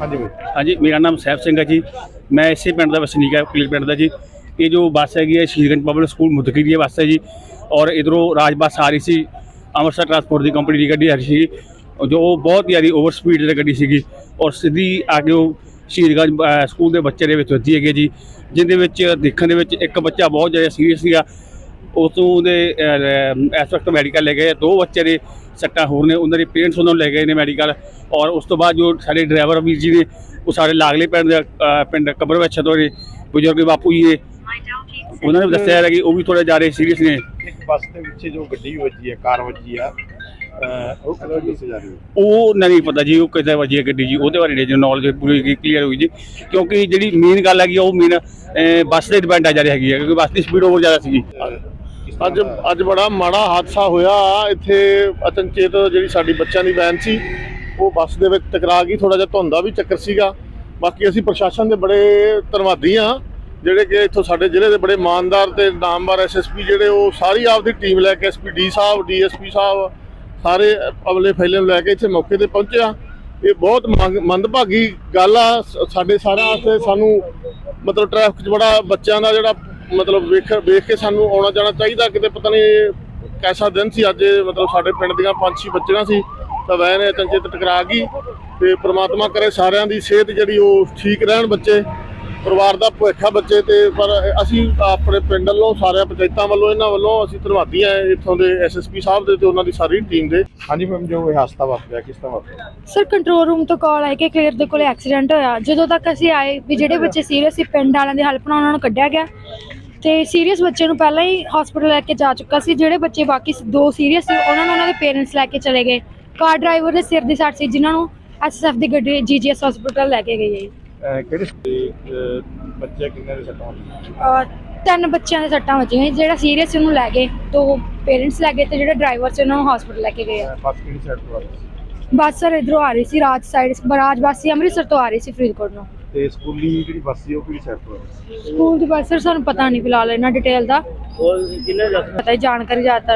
ਹਾਂਜੀ ਬਾਈ। ਹਾਂਜੀ, ਮੇਰਾ ਨਾਮ ਸਹਿਬ ਸਿੰਘ ਹੈ ਜੀ। ਮੈਂ ਇਸੇ ਪਿੰਡ ਦਾ ਵਸਨੀਕ ਹੈ ਕਲੀਰ ਪਿੰਡ ਦਾ ਜੀ। ਇਹ ਜੋ ਬੱਸ ਹੈਗੀ ਹੈ ਸ਼ਹੀਦਗੰਜ ਪਬਲਿਕ ਸਕੂਲ ਮੁਦਕੀ ਦੀ ਬੱਸ ਹੈ ਜੀ। ਔਰ ਇਧਰੋਂ ਰਾਜ ਬੱਸ ਆ ਰਹੀ ਸੀ, ਅੰਮ੍ਰਿਤਸਰ ਟਰਾਂਸਪੋਰਟ ਦੀ ਕੰਪਨੀ ਦੀ ਗੱਡੀ ਆ ਰਹੀ ਸੀ। ਜੋ ਬਹੁਤ ਜ਼ਿਆਦਾ ਓਵਰ ਸਪੀਡ ਦੀ ਗੱਡੀ ਸੀਗੀ। ਔਰ ਸਿੱਧੀ ਆ ਕੇ ਉਹ ਸ਼ਹੀਦਗੰਜ ਸਕੂਲ ਦੇ ਬੱਚੇ ਦੇ ਵਿੱਚ ਵੱਜੀ ਹੈਗੀ ਹੈ ਜੀ। ਜਿਹਦੇ ਵਿੱਚ ਦੇਖਣ ਦੇ ਵਿੱਚ ਇੱਕ ਬੱਚਾ ਬਹੁਤ ਜ਼ਿਆਦਾ ਸੀਰੀਅਸ ਸੀਗਾ। ਉਸ ਤੋਂ ਉਹਦੇ ਇਸ ਵਕਤ ਮੈਡੀਕਲ ਲੈ ਗਏ ਦੋ ਬੱਚੇ ਦੇ ਸੱਟਾਂ ਹੋਰ ਨੇ ਉਹਨਾਂ ਦੇ ਪੇਰੈਂਟਸ ਉਹਨਾਂ ਨੂੰ ਲੈ ਗਏ ਨੇ ਮੈਡੀਕਲ ਔਰ ਉਸ ਤੋਂ ਬਾਅਦ ਜੋ ਸਾਡੇ ਡਰਾਈਵਰ ਵੀਰ ਜੀ ਨੇ ਉਹ ਸਾਡੇ ਲਾਗਲੇ ਪਿੰਡ ਦੇ, ਪਿੰਡ ਕਬਰ ਵਿੱਚ ਤੋਂ ਨੇ ਬਜ਼ੁਰਗ ਬਾਪੂ ਜੀ ਉਹਨਾਂ ਨੇ ਦੱਸਿਆ ਹੈ ਕਿ ਉਹ ਵੀ ਥੋੜੇ ਜ਼ਿਆਦਾ ਸੀਰੀਅਸ ਨੇ। ਇੱਕ ਬੱਸ ਦੇ ਵਿੱਚ ਜੋ ਗੱਡੀ ਵੱਜੀ ਹੈ ਕਾਰ ਵੱਜੀ ਆ ਉਹ ਕਦੋਂ ਜਾ ਰਹੀ? ਉਹ ਨਹੀਂ ਪਤਾ ਜੀ ਉਹ ਕਿੱਥੇ ਵੱਜੀ ਹੈ ਗੱਡੀ ਜੀ ਉਹਦੇ ਬਾਰੇ ਨਹੀਂ ਨੌਲੇਜ ਪੂਰੀ ਕਲੀਅਰ ਹੋਈ ਜੀ। ਕਿਉਂਕਿ ਜਿਹੜੀ ਮੇਨ ਗੱਲ ਹੈਗੀ ਉਹ ਮੇਨ ਬੱਸ ਤੇ ਡਿਪੈਂਡ ਆ ਜਾ ਰਹੀ ਹੈਗੀ ਹੈ ਕਿਉਂਕਿ ਬੱਸ ਦੀ ਸਪੀਡ ਹੋਰ ਜ਼ਿਆਦਾ ਸੀਗੀ। ਅੱਜ ਅੱਜ ਬੜਾ ਮਾੜਾ ਹਾਦਸਾ ਹੋਇਆ। ਇੱਥੇ ਅਚਨਚੇਤ ਜਿਹੜੀ ਸਾਡੀ ਬੱਚਿਆਂ ਦੀ ਵੈਨ ਸੀ, ਉਹ ਬੱਸ ਦੇ ਵਿੱਚ ਟਕਰਾ ਗਈ। ਥੋੜਾ ਜਿਹਾ ਧੁੰਦਾ ਵੀ ਚੱਕਰ ਸੀਗਾ। ਬਾਕੀ ਅਸੀਂ ਪ੍ਰਸ਼ਾਸਨ ਦੇ ਬੜੇ ਧੰਨਵਾਦੀ ਆ ਜਿਹੜੇ ਕਿ ਇੱਥੋਂ ਸਾਡੇ ਜ਼ਿਲ੍ਹੇ ਦੇ ਬੜੇ ਇਮਾਨਦਾਰ ਤੇ ਨਾਮਵਰ ਐਸਐਸਪੀ ਜਿਹੜੇ ਉਹ ਸਾਰੀ ਆਪਦੀ ਟੀਮ ਲੈ ਕੇ ਐਸਪੀ ਡੀ ਸਾਹਿਬ ਡੀਐਸਪੀ ਸਾਹਿਬ, ਸਾਰੇ ਅਵਲੇ ਫੈਲੇ ਨੂੰ ਲੈ ਕੇ ਇੱਥੇ ਮੌਕੇ ਤੇ ਪਹੁੰਚਿਆ ਇਹ ਬਹੁਤ ਮੰਗ- ਮੰਦਭਾਗੀ ਗੱਲ ਆ। ਸ- ਸਾਡੇ ਸਾਰਿਆਂ ਵਾਸਤੇ ਸਾਨੂੰ ਮਤਲਬ ਟ੍ਰੈਫਿਕ 'ਚ ਬੜਾ ਬੱਚਿਆਂ ਦਾ ਜਿਹੜਾ ਮਤਲਬ ਵੇਖ ਵੇਖ ਕੇ ਸਾਨੂੰ ਆਉਣਾ ਜਾਣਾ ਚਾਹੀਦਾ, ਕਿਤੇ ਪਤਾ ਨਹੀਂ ਕੈਸਾ ਦਿਨ ਸੀ, ਅੱਜ ਮਤਲਬ ਸਾਡੇ ਪਿੰਡ ਦੀਆਂ ਪੰਜ ਛੇ ਬੱਚੀਆਂ ਸੀ, ਤਾਂ ਵੈਨ ਇਹ ਟਕਰਾ ਗਈ ਤੇ ਪ੍ਰਮਾਤਮਾ ਕਰੇ ਸਾਰਿਆਂ ਦੀ ਸਿਹਤ ਜਿਹੜੀ ਉਹ ਠੀਕ ਰਹਿਣ ਬੱਚੇ। ਪਰਿਵਾਰ ਦਾ ਭਵਿੱਖ ਆ ਬੱਚੇ ਤੇ ਪਰ ਅਸੀਂ ਆਪਣੇ ਪਿੰਡ ਵੱਲੋਂ ਸਾਰਿਆਂ ਪੰਚਾਇਤਾਂ ਵੱਲੋਂ ਇਹਨਾਂ ਵੱਲੋਂ ਅਸੀਂ ਧੰਨਵਾਦੀ ਆ ਇੱਥੋਂ ਦੇ ਐਸਐਸਪੀ ਸਾਹਿਬ ਦੇ ਤੇ ਉਹਨਾਂ ਦੀ ਸਾਰੀ ਟੀਮ ਦੇ। ਹਾਂਜੀ ਮੈਮ ਜੋ ਇਹ ਹਾਦਸਾ ਵਾਪਰਿਆ ਕਿਸ ਤਰ੍ਹਾਂ ਵਾਪਰਿਆ? ਸਰ ਕੰਟਰੋਲ ਰੂਮ ਤੋਂ ਕਾਲ ਆਈ ਕਿ ਕਲੀਅਰ ਦੇ ਕੋਲੇ ਐਕਸੀਡੈਂਟ ਹੋਇਆ। ਜਦੋਂ ਤੱਕ ਅਸੀਂ ਆਏ ਵੀ ਜਿਹੜੇ ਬੱਚੇ ਸੀਰੀਅਸ ਸੀ ਪਿੰਡ ਵਾਲਿਆਂ ਦੀ ਹੈਲਪ ਨਾਲ ਉਹਨਾਂ ਨੂੰ ਕੱਢਿਆ ਗਿਆ। ਤੇ ਸੀਰੀਅਸ ਬੱਚੇ ਨੂੰ ਪਹਿਲਾਂ ਹੀ ਹਸਪੀਟਲ ਲੈ ਕੇ ਜਾ ਚੁੱਕਾ ਸੀ। ਜਿਹੜੇ ਬੱਚੇ ਬਾਕੀ ਦੋ ਸੀਰੀਅਸ ਸੀ ਉਹਨਾਂ ਨੂੰ ਉਹਨਾਂ ਦੇ ਪੇਰੈਂਟਸ ਲੈ ਕੇ ਚਲੇ ਗਏ। ਕਾਰ ਡਰਾਈਵਰ ਦੇ ਸਿਰ ਦੀ ਸੱਟ ਸੀ ਜਿਨ੍ਹਾਂ ਨੂੰ ਐਸਐਸਐਫ ਦੀ ਗੱਡੀ ਜੀਜੀਐਸ ਹਸਪੀਟਲ ਲੈ ਕੇ ਗਈ ਹੈ ਕਿਹੜੇ ਸਕੂਲ ਦੇ, ਅਹ ਬੱਚੇ ਕਿੰਨੇ ਦੇ ਸੱਟਾਂ ਲੱਗੀਆਂ ਅਹ ਤਿੰਨ ਬੱਚਿਆਂ ਦੇ ਸੱਟਾਂ ਵੱਜੀਆਂ ਸੀ। ਜਿਹੜਾ ਸੀਰੀਅਸ ਉਹਨੂੰ ਲੈ ਗਏ ਦੋ ਪੇਰੈਂਟਸ ਲੈ ਗਏ ਤੇ ਜਿਹੜਾ ਡਰਾਈਵਰ ਸੀ ਉਹਨਾਂ ਨੂੰ ਹਸਪੀਟਲ ਲੈ ਕੇ ਗਏ ਆ। ਅਹ ਬੱਸ ਕਿਹੜੀ ਸਾਈਡ ਤੋਂ ਆ ਰਹੀ ਸੀ? ਬੱਸ ਸਰ ਇਧਰੋਂ ਆ ਰਹੀ ਸੀ ਰਾਜ ਸਾਈਡ ਬਰਾਜ ਬੱਸ ਸੀ ਅੰਮ੍ਰਿਤਸਰ ਤੋਂ ਆ ਰਹੀ ਸੀ ਫਰੀਦਕੋਟ ਨੂੰ। ਤੇ ਸਕੂਲੀ ਜਿਹੜੀ ਬੱਸ ਸੀ ਉਹ ਕਿਹੜੀ ਸਾਈਡ ਤੋਂ ਆ ਰਹੀ ਸੀ? ਸਕੂਲ ਦੀ ਬੱਸ ਸਰ ਸਾਨੂੰ ਪਤਾ ਨਹੀਂ ਫਿਲਹਾਲ ਇਹਨਾਂ ਡਿਟੇਲ ਦਾ। ਪਤਾ ਹੀ ਜਾਣਕਾਰੀ ਜ਼ਿਆਦਾਤਰ